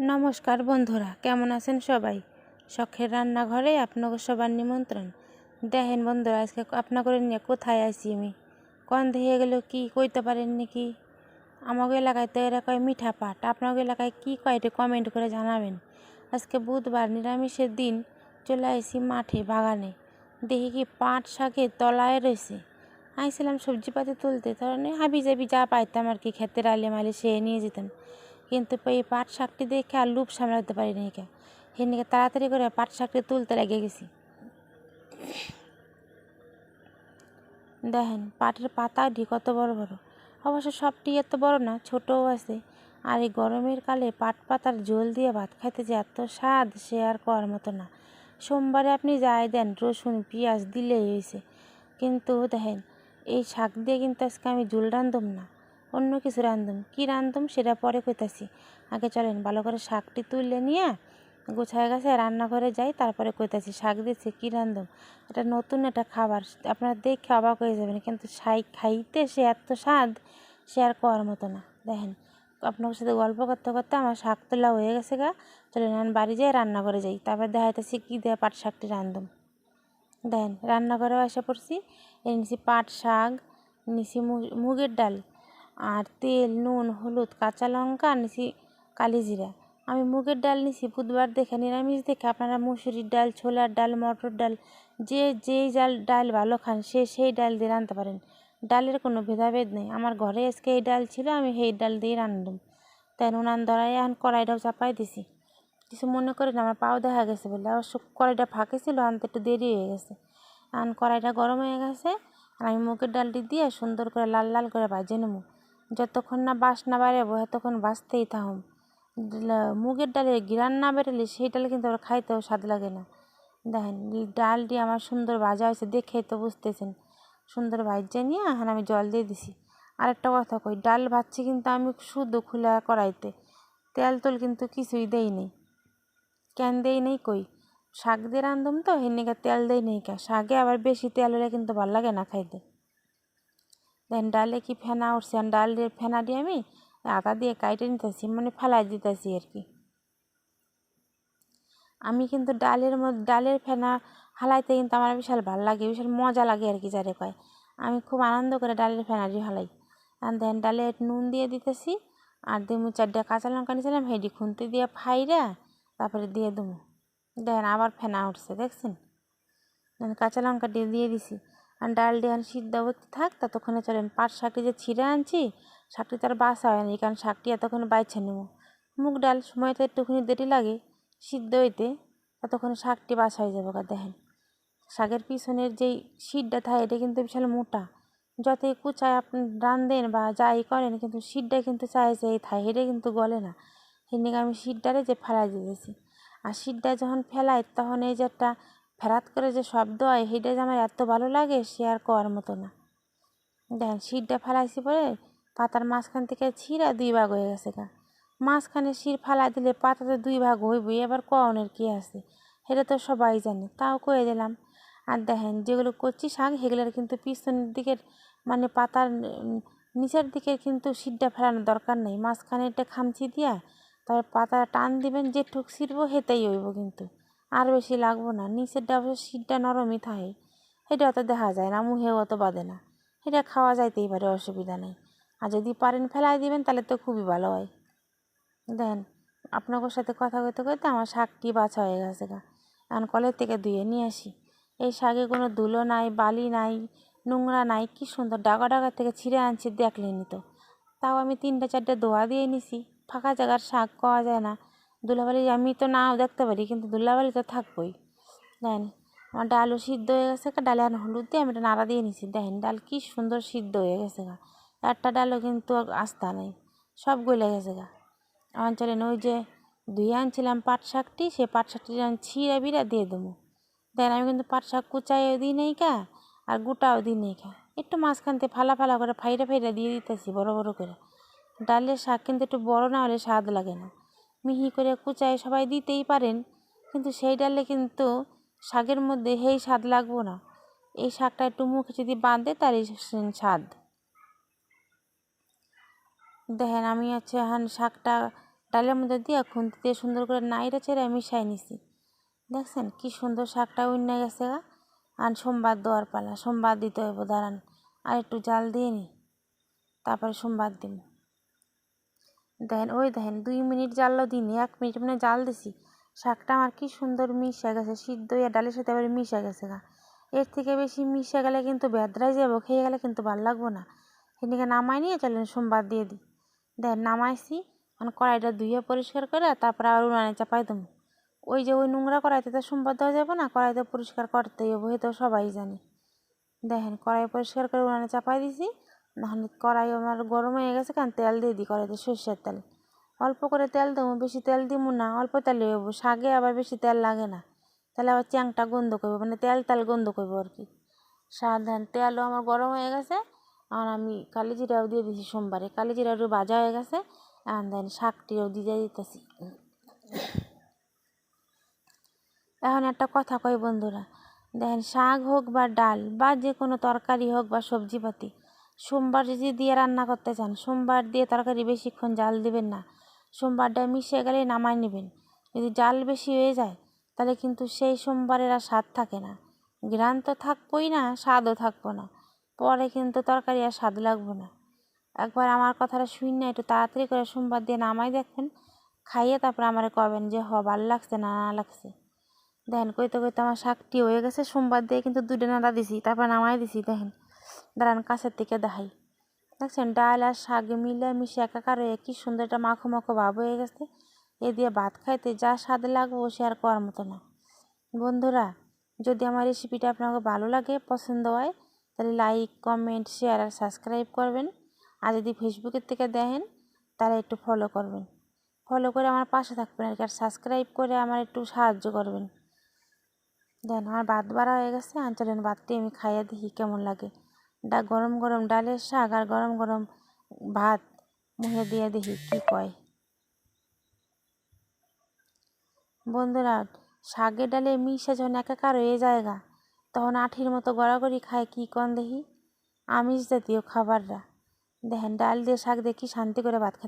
নমস্কার বন্ধুরা, কেমন আছেন সবাই? শখের রান্নাঘরে আপনাকে সবার নিমন্ত্রণ। দেখেন বন্ধুরা, আজকে আপনাকে নিয়ে কোথায় আছি আমি? কন দিয়ে গেল কি কইতে পারেন নাকি? আমাকে এলাকায় তো এরা কয় মিঠা পাট। আপনাকে এলাকায় কি কয় এটা কমেন্ট করে জানাবেন? আজকে বুধবার নিরামিষের দিন, চলে আসি মাঠে বাগানে। দেখি কি পাট শাকের তলায় রয়েছে। আইছিলাম সবজিপাতি তুলতে তখন হাবি জাবি যা পাইতাম আর কি, ক্ষেতের আলে মালে সে নিয়ে যেতাম। কিন্তু এই পাট শাকটি দেখে আর লুপ সামলাতে পারিনি কে সেদিকে তাড়াতাড়ি করে পাট শাকটি তুলতে লেগে গেছি। দেখেন, পাটের পাতাটি কত বড় বড়। অবশ্য সবটি এত বড় না, ছোটও আছে। আর এই গরমের কালে পাট পাতার ঝোল দিয়ে ভাত খাইতে যে এত স্বাদ, সে আর করার মতো না। সোমবারে আপনি যাই দেন, রসুন, পেঁয়াজ দিলেই হয়েছে কিন্তু দেখেন, এই শাক দিয়ে কিন্তু আজকে আমি ঝোল রান্ধুম না। অন্য কিছু রান্ধুম। কী রান্ধুম সেটা পরে কইতাছি। আগে চলেন ভালো করে শাকটি তুলে নিয়ে গোছায় গেছে রান্নাঘরে যাই, তারপরে কইতাছি শাক দিচ্ছে কী রান্ধুম? এটা নতুন একটা খাবার, আপনারা দেখে অবাক হয়ে যাবেন, কিন্তু শাক খাইতে সে এত স্বাদ, সে আর করার মতো না। দেখেন, আপনার সাথে গল্প করতে করতে আমার শাক তোলা হয়ে গেছে গা। চলেন, আমি বাড়ি যাই রান্না রান্নাঘরে যাই। তারপর দেখাইতেছি কী দেয় পাট শাকটি রান্ধুম। দেখেন, রান্নাঘরেও এসে পড়ছি। এ নিছি পাট শাক নিছি মুগের ডাল। আর তেল, নুন, হলুদ, কাঁচা লঙ্কা নিছি কালি জিরা। আমি মুগের ডাল নিছি, বুধবার দেখে, নিরামিষ দেখে আপনারা মুসুরির ডাল, ছোলার ডাল, মটর ডাল, যে যেই ডাল ডাল ভালো খান, সে সেই ডাল দিয়ে রাঁধতে পারেন। ডালের কোনো ভেদাভেদ নেই। আমার ঘরে আজকে এই ডাল ছিল, আমি সেই ডাল দিয়ে রান্ধলাম তাই উনান ধরাই এখন কড়াইটাও চাপাই দিছি। কিছু মনে করেন, আমার পাও দেখা গেছে বলে। অবশ্য কড়াইটা ফাঁকে ছিল, আনতে একটু দেরি হয়ে গেছে। এখন কড়াইটা গরম হয়ে গেছে, আর আমি মুগের ডালটি দিয়ে সুন্দর করে লাল লাল করে ভাজে নেব। যতক্ষণ না বাস না বাড়াবো ততক্ষণ বাঁচতেই থাকুম মুগের ডালের গিরান না বেরোলে সেই ডাল কিন্তু আবার খাইতেও স্বাদ লাগে না। দেখেন, ডালটি আমার সুন্দর ভাজা হয়েছে দেখেই তো বুঝতেছেন। সুন্দর ভাজা নিয়ে এখন আমি জল দিয়ে দিছি। আরেকটা কথা কই, ডাল ভাজছি কিন্তু আমি শুধু খোলা কড়াইতে। তেল তোল কিন্তু কিছুই দেই নেই। কেন দেই নেই কই? শাক দিয়ে রান্ধুম তো হেনিকা তেল দেই নেই কা। শাকে আবার বেশি তেল হলে কিন্তু ভালো লাগে না খাইতে। দেন ডালে কি ফেনা উঠছে, আর ডাল দিয়ে ফেনা দিয়ে আমি আটা দিয়ে কাইটে নিতেছি মানে ফেলাই দিতেছি আর কি। আমি কিন্তু ডালের মধ্যে ডালের ফেনা হালাইতে কিন্তু আমার বিশাল ভালো লাগে, বিশাল মজা লাগে আর কি যারে কয়। আমি খুব আনন্দ করে ডালের ফেনাটি হালাই। আর দেন ডালে নুন দিয়ে দিতেছি, আর দিমু চারটা কাঁচা লঙ্কা নিয়েছিলাম, হেডি খুন্তি দিয়ে ফাইরা তারপরে দিয়ে দেবো দেন আবার ফেনা উঠছে, দেখছেন? কাঁচা লঙ্কা দিয়ে দিয়ে দিছি। আর ডাল দিয়ে সিদ্ধ থাক, ততক্ষণে চলেন। পাট শাকটি যে ছিঁড়ে আনছি, শাকটি তার বাসা হয় হয়নি, কারণ শাকটি এতক্ষণ বাইছে নেব। মুগ ডাল সময়তে একটুখানি দেরি লাগে সিদ্ধ হইতে, ততক্ষণে শাকটি বাসা হয়ে যাবে দেখেন। শাকের পিছনের যেই সিটটা থাকে, এটা কিন্তু বিশাল মোটা। যতই কুচায় আপনি রান্ধেন বা যাই করেন, কিন্তু সিটটা কিন্তু চাই এই থাকে, এটা কিন্তু গলে না। সেদিকে আমি সিটটারে যে ফেলাই দিতেছি। আর সিটটা যখন ফেলাই, তখন এই যে একটা ফেরাত করে যে শব্দ হয় সেইটা যে আমার এত ভালো লাগে, সে আর করার মতো না। দেখেন, শিরটা ফেলাইছি পরে পাতার মাঝখান থেকে ছিঁড়া দুই ভাগ হয়ে গেছে গা। মাঝখানে শির ফালাই দিলে পাতাতে দুই ভাগ হইবই, এবার কনের কি আছে? সেটা তো সবাই জানে, তাও কয়ে দিলাম। আর দেখেন, যেগুলো কচি শাক, সেগুলোর কিন্তু পিছনের দিকের মানে পাতার নিচের দিকের কিন্তু শিরটা ফেলানোর দরকার নেই। মাঝখানে একটা খামচি দিয়া তারপর পাতা টান দিবেন যে ঠুক ছিঁড়বো, সেটাই হইব কিন্তু। আর বেশি লাগবো না। নিচের অবশ্য শীতটা নরমই থাকে। সেটা অত দেখা যায় না মুহেও অত বাঁধে না। সেটা খাওয়া যাইতেই পারে, অসুবিধা নেই। আর যদি পারেন ফেলাই দিবেন, তাহলে তো খুবই ভালো হয়। দেন, আপনাদের সাথে কথা কইতে কইতে আমার শাকটি বাছা হয়ে গেছে গা। এখন কলের থেকে ধুয়ে নিয়ে আসি। এই শাকে কোনো ধুলো নাই, বালি নাই, নোংরা নাই, কি সুন্দর ডাগা ডাগা থেকে ছিঁড়ে আনছি দেখলেনি তো। তাও আমি তিনটা চারটে ধোয়া দিয়ে নিছি। ফাঁকা জায়গার শাক পাওয়া যায় না। ধুলাবালি আমি তো নাও দেখতে পারি, কিন্তু দুলাবালি তো থাকবোই। দেখেন আমার ডালও সিদ্ধ হয়ে গেছে ডালে আর হলুদ দিয়ে আমি এটা নাড়া দিয়ে নিছি। দেখেন ডাল কি সুন্দর সিদ্ধ হয়ে গেছে গা। একটা ডালও কিন্তু আস্তা নেই, সব গলে গেছে গা। আমার ওই যে ধুয়ে আনছিলাম পাট শাকটি, সে পাট শাকটি আমি ছিঁড়া বিড়া দিয়ে দেবো। দেখেন আমি কিন্তু পাট শাক কুচাইও দিই নেই কা আর গোটাও দিই নেই কা একটু মাঝখান মাঝখানতে ফালা ফালা করে ফাইরা ফাইরা দিয়ে দিতেছি, বড় বড় করে। ডালের শাক কিন্তু একটু বড় না হলে স্বাদ লাগে না। মিহি করে কুচায় সবাই দিতেই পারেন। কিন্তু সেই ডালে কিন্তু শাকের মধ্যে সেই স্বাদ লাগবো না। এই শাকটা একটু মুখে যদি বাঁধে তার এই স্বাদ। দেখেন, আমি হচ্ছে এখন শাকটা ডালের মধ্যে দিয়ে খুন্তি দিয়ে সুন্দর করে নাইড়ে চেড়ে মিশাই নিছি। দেখছেন, কি সুন্দর শাকটা উন্নে গেছে গা। আর সোমবার দেওয়ার পালা, সোমবার দিতে হইব, দাঁড়ান। আর একটু জাল দিয়ে নি, তারপরে সোমবার দিব দেখেন ওই দেখেন দুই মিনিট জালও দিইনি এক মিনিট মানে জাল দিছি। শাকটা আমার কি সুন্দর মিশে গেছে, সিদ্ধ হয়ে ডালের সাথে এবারে মিশে গেছে গা। এর থেকে বেশি মিশে গেলে কিন্তু বেদরাই যাব, খেয়ে গেলে কিন্তু ভালো লাগবো না। সেদিকে নামাই নিয়ে চলেন, সোমবার দিয়ে দিই। দেখেন নামাইছি মানে কড়াইটা ধুয়ে পরিষ্কার করে তারপরে আবার উনানে চাপাই দেবো ওই যে ওই নোংরা কড়াইতে তো সোমবার দেওয়া যাবে না, কড়াইতে পরিষ্কার করতেই হবে তো সবাই জানে। দেখেন, কড়াই পরিষ্কার করে উনানে চাপাই দিছি। এখন কড়াই আমার গরম হয়ে গেছে, কারণ তেল দিয়ে দিই কড়াইতে সর্ষের তেল। অল্প করে তেল দেবো, বেশি তেল দিব না, অল্প তেল দেবো। শাকে আবার বেশি তেল লাগে না, তাহলে আবার চ্যাংটা গন্ধ করবে মানে তেল তেল গন্ধ করব আর কি। সাধারণ তেলও আমার গরম হয়ে গেছে, আর আমি কালি জিরাও দিয়ে দিছি সোমবারে। কালি জিরা একটু ভাজা হয়ে গেছে, আর দেন শাকটিও দিয়ে দিতেছি। এখন একটা কথা কই বন্ধুরা দেখেন শাক হোক বা ডাল বা যে কোনো তরকারি হোক বা সবজিপাতি সোমবার যদি দিয়ে রান্না করতে চান, সোমবার দিয়ে তরকারি বেশিক্ষণ জাল দিবেন না। সোমবারটা মিশে গেলে নামায় নেবেন। যদি জাল বেশি হয়ে যায়, তাহলে কিন্তু সেই সোমবারের আর স্বাদ থাকে না। ঘ্রাণ তো থাকবোই না, স্বাদও থাকব না। পরে কিন্তু তরকারি আর স্বাদ লাগবো না। একবার আমার কথাটা শুন না, একটু তাড়াতাড়ি করে সোমবার দিয়ে নামাই দেখবেন খাইয়ে তারপরে আমার কবেন যে, হ, ভালো লাগছে না না লাগছে। দেখেন, কইতে কইতে আমার শাকটি হয়ে গেছে। সোমবার দিয়ে কিন্তু দুটো নাড়া দিছি, তারপর নামাই দিছি, দেখেন। দাঁড়ান কাছের থেকে দেখাই। দেখছেন, ডাল আর শাক মিলে মিশে একাকার হয়ে কি সুন্দর একটা মাখো মাখো ভাব হয়ে গেছে। এ দিয়ে ভাত খাইতে যা স্বাদ লাগবো সে আর করার মতো না। বন্ধুরা, যদি আমার রেসিপিটা আপনাকে ভালো লাগে, পছন্দ হয়, তাহলে লাইক, কমেন্ট, শেয়ার আর সাবস্ক্রাইব করবেন। আর যদি ফেসবুকের থেকে দেখেন, তাহলে একটু ফলো করবেন। ফলো করে আমার পাশে থাকবেন আর কি, আর সাবস্ক্রাইব করে আমার একটু সাহায্য করবেন। দেন, আমার ভাত বাড়া হয়ে গেছে আর চলেন ভাতটি আমি খাইয়ে দেখি কেমন লাগে। ডা গরম গরম ডালের শাক আর গরম গরম ভাত মুখে দিয়ে দেখি কি কয়। বন্ধুরা শাকের ডালে মিশে যখন একাকার হয়ে জায়গা তখন আঠির মতো গড়াগড়ি খায় কি কন দেখি? আমিষ জাতীয় খাবাররা। দেখেন, ডাল দিয়ে শাক দেখি শান্তি করে ভাত